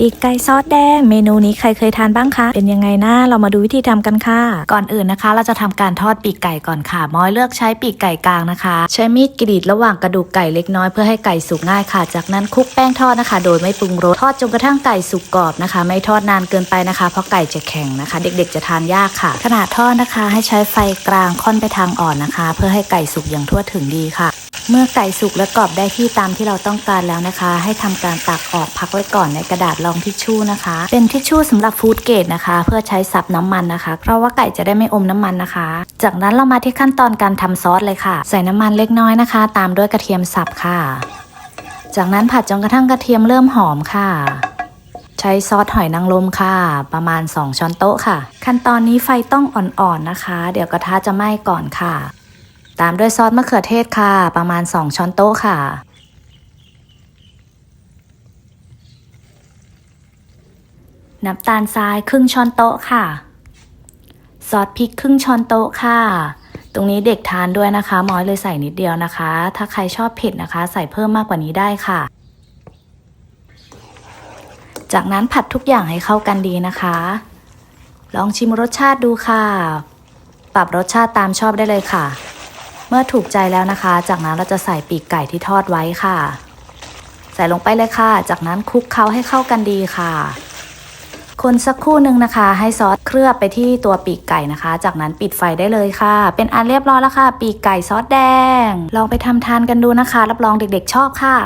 ปีกไก่ซอสแดง เมนูนี้ใครเคยทานบ้างคะ เป็นยังไงนะเรามาดูวิธีทำกันค่ะ ก่อนอื่นนะคะ เราจะทำการทอดปีกไก่ก่อนค่ะ มอยเลือกใช้ปีกไก่กลางนะคะ ใช้มีดกรีดระหว่างกระดูกไก่เล็กน้อยเพื่อให้ไก่สุกง่ายค่ะ จากนั้นคลุกแป้งทอดนะคะ โดยไม่ปรุงรส ทอดจนกระทั่งไก่สุกกรอบนะคะ ไม่ทอดนานเกินไปนะคะ เพราะไก่จะแข็งนะคะ เด็กๆ จะทานยากค่ะ ขณะทอดนะคะ ให้ใช้ไฟกลางค่อนไปทางอ่อนนะคะ เพื่อให้ไก่สุกอย่างทั่วถึงดีค่ะ เมื่อไก่สุกและกรอบได้ที่ตามที่เราต้องการแล้วนะคะ ให้ทำการตักออกพักไว้ก่อนในกระดาษรองทิชชู่นะคะ เป็นทิชชู่สำหรับฟู้ดเกรดนะคะ เพื่อใช้ซับน้ำมันนะคะ เพราะว่าไก่จะได้ไม่อมน้ำมันนะคะ จากนั้นเรามาที่ขั้นตอนการทำซอสเลยค่ะ ใส่น้ำมันเล็กน้อยนะคะ ตามด้วยกระเทียมสับค่ะ จากนั้นผัดจนกระทั่งกระเทียมเริ่มหอมค่ะใช้ซอสหอยนางรมค่ะ ประมาณ 2 ช้อนโต๊ะค่ะ ขั้นตอนนี้ไฟต้องอ่อนๆนะคะ เดี๋ยวกระทะจะไหม้ก่อนค่ะ ตามด้วยซอสมะเขือเทศค่ะ ประมาณ 2 ช้อนโต๊ะค่ะ น้ำตาลทรายครึ่งช้อนโต๊ะค่ะ ซอสพริกครึ่งช้อนโต๊ะค่ะ ตรงนี้เด็กทานด้วยนะคะมอยเลยใส่นิดเดียวนะคะ ถ้าใครชอบเผ็ดนะคะ ใส่เพิ่มมากกว่านี้ได้ค่ะ จากนั้นผัดทุกอย่างให้เข้ากันดีนะคะ ลองชิมรสชาติดูค่ะ ปรับรสชาติตามชอบได้เลยค่ะ เมื่อถูกใจแล้วนะคะ จากนั้นเราจะใส่ปีกไก่ที่ทอดไว้ค่ะ ใส่ลงไปเลยค่ะ จากนั้นคลุกเคล้าให้เข้ากันดีค่ะ คนสักครู่หนึ่งนะคะ ให้ซอสเคลือบไปที่ตัวปีกไก่นะคะ จากนั้นปิดไฟได้เลยค่ะ เป็นอันเรียบร้อยแล้วค่ะ ปีกไก่ซอสแดง ลองไปทำทานกันดูนะคะ รับรองเด็กๆชอบค่ะ